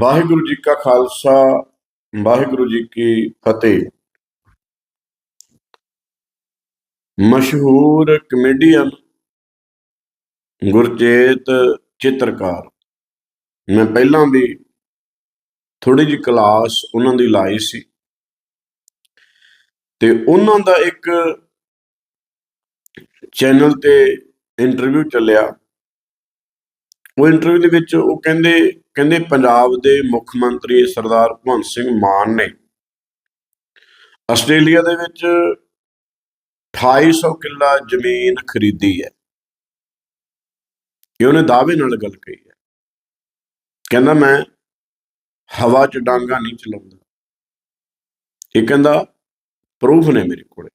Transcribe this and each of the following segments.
ਵਾਹਿਗੁਰੂ ਜੀ ਕਾ ਖਾਲਸਾ, ਵਾਹਿਗੁਰੂ ਜੀ ਕੀ ਫਤਿਹ। ਮਸ਼ਹੂਰ ਕਮੇਡੀਅਨ ਗੁਰਚੇਤ ਚਿੱਤਰਕਾਰ। ਮੈਂ ਪਹਿਲਾਂ ਵੀ ਥੋੜੀ ਜਿਹੀ ਕਲਾਸ ਉਹਨਾਂ ਦੀ ਲਾਈ ਸੀ। ਤੇ ਉਹਨਾਂ ਦਾ ਇੱਕ ਚੈਨਲ ਤੇ ਇੰਟਰਵਿਊ ਚੱਲਿਆ। ਉਹ ਇੰਟਰਵਿਊ ਦੇ ਵਿੱਚ ਉਹ ਕਹਿੰਦੇ ਕਹਿੰਦੇ ਪੰਜਾਬ ਦੇ ਮੁੱਖ ਮੰਤਰੀ ਸਰਦਾਰ ਭਗਵੰਤ ਸਿੰਘ ਮਾਨ ਨੇ ਆਸਟ੍ਰੇਲੀਆ ਦੇ ਵਿੱਚ 2800 ਕਿੱਲਾ ਜ਼ਮੀਨ ਖਰੀਦੀ ਹੈ। ਇਹ ਉਹਨੇ ਦਾਅਵੇ ਨਾਲ ਗੱਲ ਕਹੀ ਹੈ। ਕਹਿੰਦਾ, ਮੈਂ ਹਵਾ 'ਚ ਡਾਂਗਾ ਨਹੀਂ ਚਲਾਉਂਦਾ। ਇਹ ਕਹਿੰਦਾ, ਪ੍ਰੂਫ ਨੇ ਮੇਰੇ ਕੋਲੇ।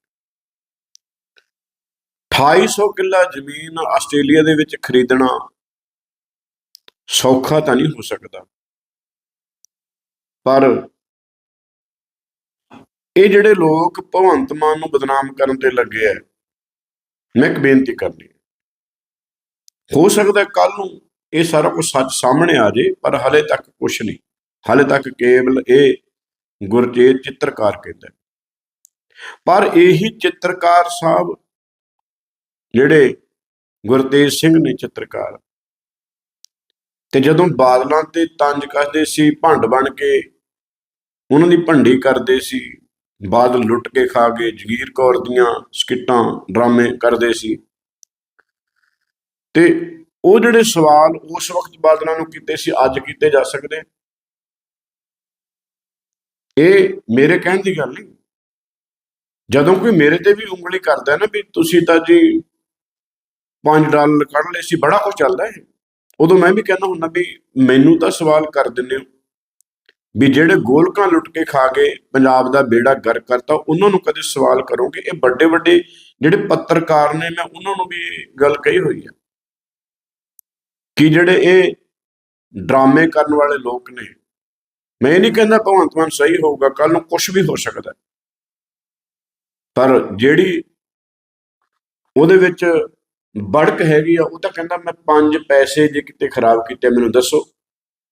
2800 ਕਿੱਲਾ ਜ਼ਮੀਨ ਆਸਟ੍ਰੇਲੀਆ ਦੇ ਵਿੱਚ ਖਰੀਦਣਾ ਸੌਖਾ ਤਾਂ ਨਹੀਂ ਹੋ ਸਕਦਾ। ਪਰ ਇਹ ਜਿਹੜੇ ਲੋਕ ਭਗਵੰਤ ਮਾਨ ਨੂੰ ਬਦਨਾਮ ਕਰਨ ਤੇ ਲੱਗੇ ਐ ਮੈਂ ਇੱਕ ਬੇਨਤੀ ਕਰਨੀ ਹੈ ਹੋ ਸਕਦਾ ਕੱਲ ਨੂੰ ਇਹ ਸਾਰਾ ਕੁਝ ਸੱਚ ਸਾਹਮਣੇ ਆ ਜੇ, ਪਰ ਹਲੇ ਤੱਕ ਕੁਝ ਨਹੀਂ। ਹਲੇ ਤੱਕ ਕੇਵਲ ਇਹ ਗੁਰਜੀਤ ਚਿੱਤਰਕਾਰ ਕਹਿੰਦਾ ਪਰ ਇਹੀ ਚਿੱਤਰਕਾਰ ਸਾਹਿਬ, ਜਿਹੜੇ ਗੁਰਤੇਜ ਸਿੰਘ ਨੇ ਚਿੱਤਰਕਾਰ ਤੇ ਜਦੋਂ ਬਾਦਲਾਂ ਤੇ ਤੰਜ ਕੱਸਦੇ ਸੀ, ਭੰਡ ਬਣ ਕੇ ਉਹਨਾਂ ਦੀ ਭੰਡੀ ਕਰਦੇ ਸੀ, ਬਾਦਲ ਲੁੱਟ ਕੇ ਖਾ ਗਏ ਜਗੀਰ ਕੌਰ ਦੀਆਂ ਸਕਿੱਟਾਂ ਡਰਾਮੇ ਕਰਦੇ ਸੀ। ਤੇ ਉਹ ਜਿਹੜੇ ਸਵਾਲ ਉਸ ਵਕਤ ਬਾਦਲਾਂ ਨੂੰ ਕੀਤੇ ਸੀ, ਅੱਜ ਕੀਤੇ ਜਾ ਸਕਦੇ? ਇਹ ਮੇਰੇ ਕਹਿਣ ਦੀ ਗੱਲ ਨਹੀਂ। ਜਦੋਂ ਕੋਈ ਮੇਰੇ ਤੇ ਵੀ ਉਂਗਲੀ ਕਰਦਾ ਨਾ ਵੀ ਤੁਸੀਂ ਤਾਂ ਜੀ 5 ਡਾਲਰ ਕੱਢ ਲਏ ਸੀ, ਬੜਾ ਕੁਝ ਚੱਲਦਾ ਹੈ ਉਦੋਂ ਮੈਂ ਵੀ ਕਹਿੰਦਾ ਹੁੰਦਾ ਵੀ ਮੈਨੂੰ ਤਾਂ ਸਵਾਲ ਕਰ ਦਿੰਦੇ ਹੋ ਵੀ ਜਿਹੜੇ ਗੋਲਕਾਂ ਲੁੱਟ ਕੇ ਖਾ ਕੇ ਪੰਜਾਬ ਦਾ ਬੇੜਾ ਗਰ ਕਰਤਾ, ਉਹਨਾਂ ਨੂੰ ਕਦੇ ਸਵਾਲ ਕਰੋਗੇ? ਇਹ ਵੱਡੇ ਵੱਡੇ ਜਿਹੜੇ ਪੱਤਰਕਾਰ ਨੇ, ਮੈਂ ਉਹਨਾਂ ਨੂੰ ਵੀ ਗੱਲ ਕਹੀ ਹੋਈ ਹੈ ਕਿ ਜਿਹੜੇ ਇਹ ਡਰਾਮੇ ਕਰਨ ਵਾਲੇ ਲੋਕ ਨੇ, ਮੈਂ ਇਹ ਨਹੀਂ ਕਹਿੰਦਾ ਭਗਵੰਤ ਮਾਨ ਸਹੀ ਹੋਊਗਾ ਕੱਲ ਨੂੰ ਕੁਝ ਵੀ ਹੋ ਸਕਦਾ। ਪਰ ਜਿਹੜੀ ਉਹਦੇ ਵਿੱਚ ਬੜਕ ਹੈਗੀ ਆ, ਉਹ ਤਾਂ ਕਹਿੰਦਾ ਮੈਂ ਪੰਜ ਪੈਸੇ ਜੇ ਕਿਤੇ ਖਰਾਬ ਕੀਤੇ, ਮੈਨੂੰ ਦੱਸੋ।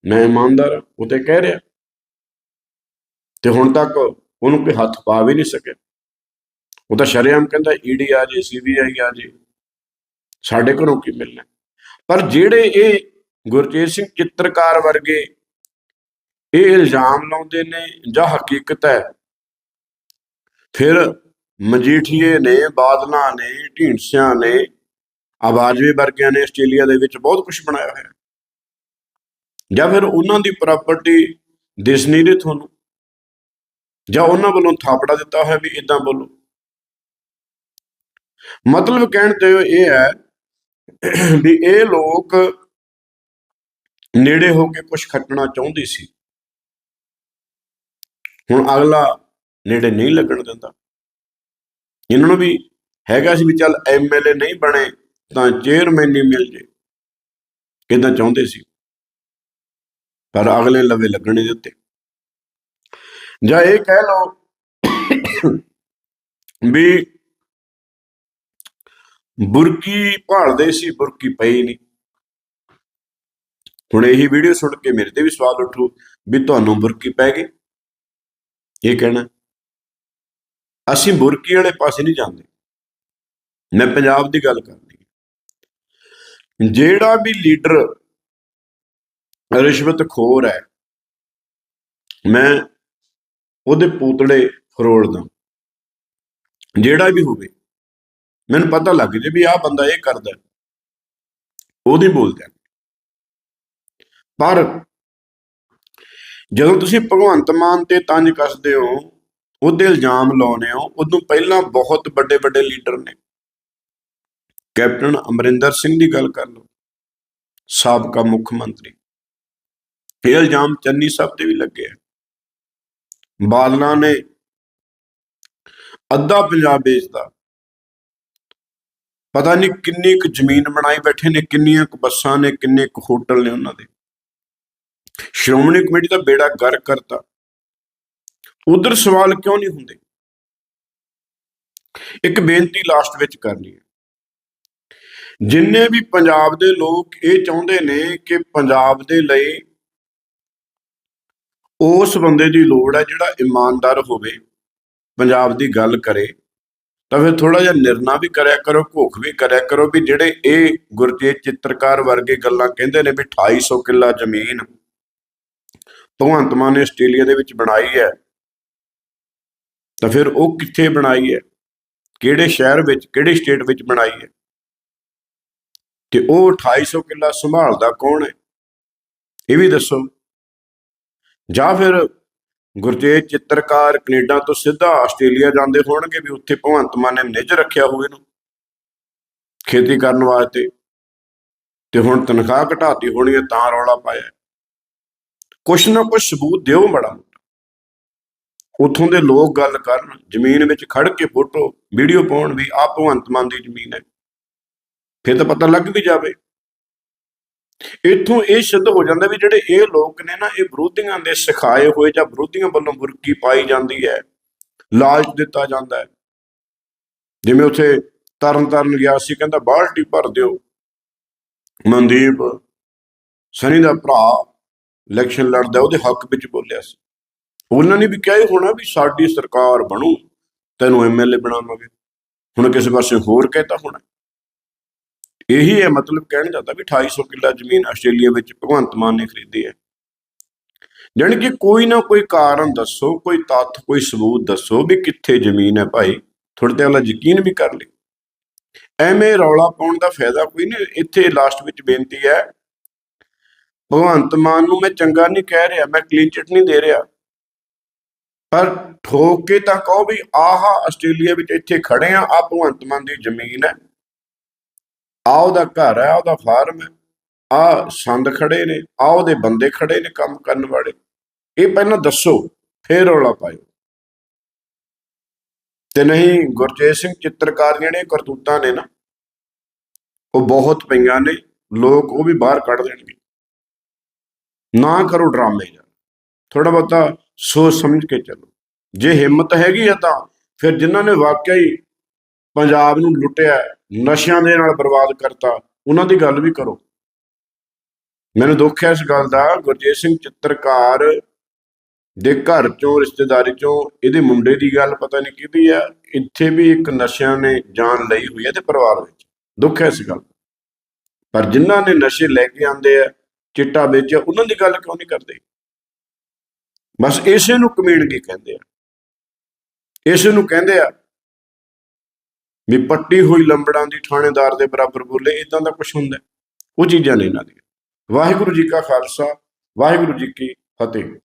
ਮੈਂ ਇਮਾਨਦਾਰ ਉਹ ਤੇ ਕਹਿ ਰਿਹਾ। ਤੇ ਹੁਣ ਤੱਕ ਉਹਨੂੰ ਕੋਈ ਹੱਥ ਪਾ ਵੀ ਨਹੀਂ ਸਕਿਆ। ਉਹ ਤਾਂ ਸ਼ਰੇਆਮ ਕਹਿੰਦਾ, ਈਡੀ ਆ ਜੇ, ਸੀਬੀਆਈ ਆ ਜੇ, ਸਾਡੇ ਘਰੋਂ ਕੀ ਮਿਲਣਾ? ਪਰ ਜਿਹੜੇ ਇਹ ਗੁਰਜੀਤ ਸਿੰਘ ਚਿੱਤਰਕਾਰ ਵਰਗੇ ਇਹ ਇਲਜ਼ਾਮ ਲਾਉਂਦੇ ਨੇ ਜਾਂ ਹਕੀਕਤ ਹੈ, ਫਿਰ ਮਜੀਠੀਏ ਨੇ, ਬਾਦਲਾਂ ਨੇ, ਢੀਂਡਸਿਆਂ ਨੇ ਆਵਾਜ਼ਵੇ ਵਰਗਿਆਂ ਨੇ, ਆਸਟ੍ਰੇਲੀਆ ਦੇ ਵਿੱਚ ਬਹੁਤ ਕੁਝ ਬਣਾਇਆ ਹੋਇਆ। ਜਾਂ ਫਿਰ ਉਹਨਾਂ ਦੀ ਪ੍ਰਾਪਰਟੀ ਦਿਸ ਨਹੀਂ ਰਹੀ ਤੁਹਾਨੂੰ, ਜਾਂ ਉਹਨਾਂ ਵੱਲੋਂ ਥਾਪੜਾ ਦਿੱਤਾ ਹੋਇਆ ਵੀ ਇਦਾਂ ਬੋਲੋ। ਮਤਲਬ ਕਹਿਣ ਤੇ ਇਹ ਹੈ ਵੀ ਇਹ ਲੋਕ ਨੇੜੇ ਹੋ ਕੇ ਕੁਝ ਖੱਟਣਾ ਚਾਹੁੰਦੇ ਸੀ। ਹੁਣ ਅਗਲਾ ਨੇੜੇ ਨਹੀਂ ਲੱਗਣ ਦਿੰਦਾ। ਇਹਨਾਂ ਨੂੰ ਵੀ ਹੈਗਾ ਸੀ ਵੀ ਚੱਲ ਐਮਐਲਏ ਨਹੀਂ ਬਣੇ। ਤਾਂ ਚੇਅਰਮੈਨ ਹੀ ਮਿਲ ਜੇ। ਕਿਦਾਂ ਚਾਹੁੰਦੇ ਸੀ। ਪਰ ਅਗਲੇ ਲਵੇ ਲੱਗਣੇ ਦੇ ਉੱਤੇ। ਜਾਂ ਇਹ ਕਹਿ ਲਓ ਵੀ ਬੁਰਕੀ ਭਾਲਦੇ ਸੀ, ਬੁਰਕੀ ਪਈ ਨਹੀਂ। ਹੁਣ ਇਹੀ ਵੀਡੀਓ ਸੁਣ ਕੇ ਮੇਰੇ ਤੇ ਵੀ ਸਵਾਲ ਉੱਠੂ ਵੀ ਤੁਹਾਨੂੰ ਬੁਰਕੀ ਪੈ ਗਈ? ਇਹ ਕਹਿਣਾ। ਅਸੀਂ ਬੁਰਕੀ ਵਾਲੇ ਪਾਸੇ ਨਹੀਂ ਜਾਂਦੇ। ਮੈਂ ਪੰਜਾਬ ਦੀ ਗੱਲ ਕਰਦੀ ਜਿਹੜਾ ਵੀ ਲੀਡਰ ਰਿਸ਼ਵਤਖੋਰ ਹੈ, ਮੈਂ ਉਹਦੇ ਪੂਤੜੇ ਫਰੋੜਦਾ ਜਿਹੜਾ ਵੀ ਹੋਵੇ, ਮੈਨੂੰ ਪਤਾ ਲੱਗ ਜੇ ਵੀ ਆਹ ਬੰਦਾ ਇਹ ਕਰਦਾ ਉਹਦੀ ਬੋਲਦਾ ਪਰ ਜਦੋਂ ਤੁਸੀਂ ਭਗਵੰਤ ਮਾਨ ਤੇ ਤੰਜ ਕੱਸਦੇ ਹੋ, ਉਹਦੇ ਇਲਜ਼ਾਮ ਲਾਉਨੇ ਹੋ ਉਦੋਂ ਪਹਿਲਾਂ ਬਹੁਤ ਵੱਡੇ ਵੱਡੇ ਲੀਡਰ ਨੇ। ਕੈਪਟਨ ਅਮਰਿੰਦਰ ਸਿੰਘ ਦੀ ਗੱਲ ਕਰ ਲਓ, ਸਾਬਕਾ ਮੁੱਖ ਮੰਤਰੀ। ਇਹ ਇਲਜ਼ਾਮ ਚੰਨੀ ਸਾਹਿਬ ਤੇ ਵੀ ਲੱਗੇ ਆ। ਬਾਦਲਾਂ ਨੇ ਅੱਧਾ ਪੰਜਾਬ ਵੇਚਦਾ ਪਤਾ ਨਹੀਂ ਕਿੰਨੀ ਕੁ ਜ਼ਮੀਨ ਬਣਾਈ ਬੈਠੇ ਨੇ, ਕਿੰਨੀਆਂ ਕੁ ਬੱਸਾਂ ਨੇ, ਕਿੰਨੇ ਕੁ ਹੋਟਲ ਨੇ ਉਹਨਾਂ ਦੇ। ਸ਼੍ਰੋਮਣੀ ਕਮੇਟੀ ਦਾ ਬੇੜਾ ਗਰ ਕਰਤਾ। ਉਧਰ ਸਵਾਲ ਕਿਉਂ ਨਹੀਂ ਹੁੰਦੇ? ਇੱਕ ਬੇਨਤੀ ਲਾਸਟ ਵਿੱਚ ਕਰਨੀ ਹੈ। ਜਿੰਨੇ ਵੀ ਪੰਜਾਬ ਦੇ ਲੋਕ ਇਹ ਚਾਹੁੰਦੇ ਨੇ ਕਿ ਪੰਜਾਬ ਦੇ ਲਈ ਉਸ ਬੰਦੇ ਦੀ ਲੋੜ ਹੈ ਜਿਹੜਾ ਇਮਾਨਦਾਰ ਹੋਵੇ, ਪੰਜਾਬ ਦੀ ਗੱਲ ਕਰੇ, ਤਾਂ ਫਿਰ ਥੋੜਾ ਜਿਹਾ ਨਿਰਣਾ ਵੀ ਕਰਿਆ ਕਰੋ, ਭੁੱਖ ਵੀ ਕਰਿਆ ਕਰੋ ਵੀ ਜਿਹੜੇ ਇਹ ਗੁਰਜੀਤ ਚਿੱਤਰਕਾਰ ਵਰਗੇ ਗੱਲਾਂ ਕਹਿੰਦੇ ਨੇ ਵੀ 2800 ਕਿੱਲਾ ਜ਼ਮੀਨ ਭਗਵੰਤ ਮਾਨ ਨੇ ਆਸਟ੍ਰੇਲੀਆ ਦੇ ਵਿੱਚ ਬਣਾਈ ਹੈ, ਤਾਂ ਫਿਰ ਉਹ ਕਿੱਥੇ ਬਣਾਈ ਹੈ? ਕਿਹੜੇ ਸ਼ਹਿਰ ਵਿੱਚ, ਕਿਹੜੇ ਸਟੇਟ ਵਿੱਚ ਬਣਾਈ ਹੈ? ਤੇ ਉਹ 2800 ਕਿੱਲਾ ਸੰਭਾਲਦਾ ਕੌਣ ਹੈ? ਇਹ ਵੀ ਦੱਸੋ। ਜਾਂ ਫਿਰ ਗੁਰਜੀਤ ਚਿੱਤਰਕਾਰ ਕੈਨੇਡਾ ਤੋਂ ਸਿੱਧਾ ਆਸਟ੍ਰੇਲੀਆ ਜਾਂਦੇ ਹੋਣਗੇ ਵੀ ਉੱਥੇ ਭਗਵੰਤ ਮਾਨ ਨੇ ਨਿੱਜ ਰੱਖਿਆ ਹੋਵੇ ਨੂੰ। ਖੇਤੀ ਕਰਨ ਵਾਸਤੇ। ਤੇ ਹੁਣ ਤਨਖਾਹ ਘਟਾਤੀ ਹੋਣੀ ਹੈ, ਤਾਂ ਰੌਲਾ ਪਾਇਆ ਕੁਛ ਨਾ ਕੁਛ ਸਬੂਤ ਦਿਓ ਬੜਾ ਉੱਥੋਂ ਦੇ ਲੋਕ ਗੱਲ ਕਰਨ, ਜ਼ਮੀਨ ਵਿੱਚ ਖੜ ਕੇ ਫੋਟੋ, ਵੀਡੀਓ ਪਾਉਣ ਵੀ ਆਹ ਭਗਵੰਤ ਮਾਨ ਦੀ ਜ਼ਮੀਨ ਹੈ। ਫਿਰ ਤਾਂ ਪਤਾ ਲੱਗ ਵੀ ਜਾਵੇ। ਇੱਥੋਂ ਇਹ ਸਿੱਧ ਹੋ ਜਾਂਦਾ ਵੀ ਜਿਹੜੇ ਇਹ ਲੋਕ ਨੇ ਨਾ, ਇਹ ਵਿਰੋਧੀਆਂ ਦੇ ਸਿਖਾਏ ਹੋਏ ਜਾਂ ਵਿਰੋਧੀਆਂ ਵੱਲੋਂ ਬੁਰਕੀ ਪਾਈ ਜਾਂਦੀ ਹੈ, ਲਾਲਚ ਦਿੱਤਾ ਜਾਂਦਾ ਹੈ। ਜਿਵੇਂ ਉੱਥੇ ਤਰਨ ਤਰਨ ਗਿਆ ਸੀ, ਕਹਿੰਦਾ ਬਾਲਟੀ ਭਰ ਦਿਓ। ਮਨਦੀਪ ਸਨੀ ਦਾ ਭਰਾ ਇਲੈਕਸ਼ਨ ਲੜਦਾ, ਉਹਦੇ ਹੱਕ ਵਿੱਚ ਬੋਲਿਆ ਸੀ। ਉਹਨਾਂ ਨੇ ਵੀ ਕਿਹਾ ਹੀ ਹੋਣਾ ਵੀ ਸਾਡੀ ਸਰਕਾਰ ਬਣੂ, ਤੈਨੂੰ ਐਮਐਲਏ ਬਣਾਵਾਂਗੇ ਹੁਣ ਕਿਸੇ ਪਾਸੇ ਹੋਰ ਕਹਿਤਾ ਹੋਣਾ। ਇਹੀ ਹੈ, ਮਤਲਬ ਕਹਿਣ ਜਾਂਦਾ ਵੀ 2800 ਕਿੱਲਾ ਜ਼ਮੀਨ ਆਸਟ੍ਰੇਲੀਆ ਵਿੱਚ ਭਗਵੰਤ ਮਾਨ ਨੇ ਖਰੀਦੀ ਹੈ। ਜਾਣੀ ਕਿ ਕੋਈ ਨਾ ਕੋਈ ਕਾਰਨ ਦੱਸੋ, ਕੋਈ ਤੱਥ, ਕੋਈ ਸਬੂਤ ਦੱਸੋ ਵੀ ਕਿੱਥੇ ਜ਼ਮੀਨ ਹੈ ਭਾਈ। ਥੋੜੇ ਤੇ ਵਾਲਾ ਯਕੀਨ ਵੀ ਕਰ ਲਈ ਐਵੇਂ ਰੌਲਾ ਪਾਉਣ ਦਾ ਫਾਇਦਾ ਕੋਈ ਨਹੀਂ, ਇੱਥੇ ਲਾਸਟ ਵਿੱਚ ਬੇਨਤੀ ਹੈ, ਭਗਵੰਤ ਮਾਨ ਨੂੰ ਮੈਂ ਚੰਗਾ ਨਹੀਂ ਕਹਿ ਰਿਹਾ, ਮੈਂ ਕਲੀਨ ਚਿਟ ਨਹੀਂ ਦੇ ਰਿਹਾ। ਪਰ ਠੋਕ ਕੇ ਤਾਂ ਕਹੋ ਵੀ ਆਹ, ਆਸਟ੍ਰੇਲੀਆ ਵਿੱਚ ਇੱਥੇ ਖੜੇ ਆ ਆ ਭਗਵੰਤ ਮਾਨ ਦੀ ਜ਼ਮੀਨ ਹੈ। ਆ ਉਹਦਾ ਘਰ ਹੈ ਉਹਦਾ ਫਾਰਮ ਹੈ। ਆ ਸੰਦ ਖੜੇ ਨੇ ਆ ਉਹਦੇ ਬੰਦੇ ਖੜੇ ਨੇ ਕੰਮ ਕਰਨ ਵਾਲੇ। ਇਹ ਪਹਿਲਾਂ ਦੱਸੋ, ਫੇਰ ਰੌਲਾ ਪਾਇਓ। ਤੇ ਨਹੀਂ, ਗੁਰਜੀਤ ਸਿੰਘ ਚਿੱਤਰਕਾਰ ਜਿਹੜੇ ਕਰਤੂਤਾਂ ਨੇ ਨਾ, ਉਹ ਬਹੁਤ ਪਈਆਂ ਨੇ, ਲੋਕ ਉਹ ਵੀ ਬਾਹਰ ਕੱਢ ਦੇਣਗੇ। ਨਾ ਕਰੋ ਡਰਾਮੇ ਯਾਰ। ਥੋੜਾ ਬਹੁਤਾ ਸੋਚ ਸਮਝ ਕੇ ਚੱਲੋ। ਜੇ ਹਿੰਮਤ ਹੈਗੀ ਆ ਤਾਂ, ਫਿਰ ਜਿਨ੍ਹਾਂ ਨੇ ਵਾਕਿਆ ਹੀ ਪੰਜਾਬ ਨੂੰ ਲੁੱਟਿਆ, ਨਸ਼ਿਆਂ ਦੇ ਨਾਲ ਬਰਬਾਦ ਕਰਤਾ, ਉਹਨਾਂ ਦੀ ਗੱਲ ਵੀ ਕਰੋ। ਮੈਨੂੰ ਦੁੱਖ ਹੈ ਇਸ ਗੱਲ ਦਾ, ਗੁਰਜੀਤ ਸਿੰਘ ਚਿੱਤਰਕਾਰ ਦੇ ਘਰ ਚੋਂ, ਰਿਸ਼ਤੇਦਾਰੀ ਚੋਂ, ਇਹਦੇ ਮੁੰਡੇ ਦੀ ਗੱਲ ਪਤਾ ਨਹੀਂ ਕਿਹਦੀ ਆ, ਇੱਥੇ ਵੀ ਇੱਕ ਨਸ਼ਿਆਂ ਨੇ ਜਾਨ ਲਈ ਹੋਈ ਹੈ ਤੇ ਪਰਿਵਾਰ ਵਿੱਚ। ਦੁੱਖ ਹੈ ਇਸ ਗੱਲ ਦਾ। ਪਰ ਜਿਨ੍ਹਾਂ ਨੇ ਨਸ਼ੇ ਲੈ ਕੇ ਆਂਦੇ ਆ, ਚਿੱਟਾ ਵੇਚਿਆ, ਉਹਨਾਂ ਦੀ ਗੱਲ ਕਿਉਂ ਨਹੀਂ ਕਰਦੇ? ਬਸ ਇਸੇ ਨੂੰ ਕਮੀਣਗੀ ਕਹਿੰਦੇ ਆ। ਇਸੇ ਨੂੰ ਕਹਿੰਦੇ ਆ ਵੀ ਪੱਟੀ ਹੋਈ ਲੰਬੜਾਂ ਦੀ ਥਾਣੇਦਾਰ ਦੇ ਬਰਾਬਰ ਬੋਲੇ ਇਦਾਂ ਦਾ ਕੁਝ ਹੁੰਦਾ ਉਹ ਚੀਜ਼ਾਂ ਨੇ ਇਹਨਾਂ ਦੀਆਂ। ਵਾਹਿਗੁਰੂ ਜੀ ਕਾ ਖਾਲਸਾ, ਵਾਹਿਗੁਰੂ ਜੀ ਕੀ ਫਤਿਹ।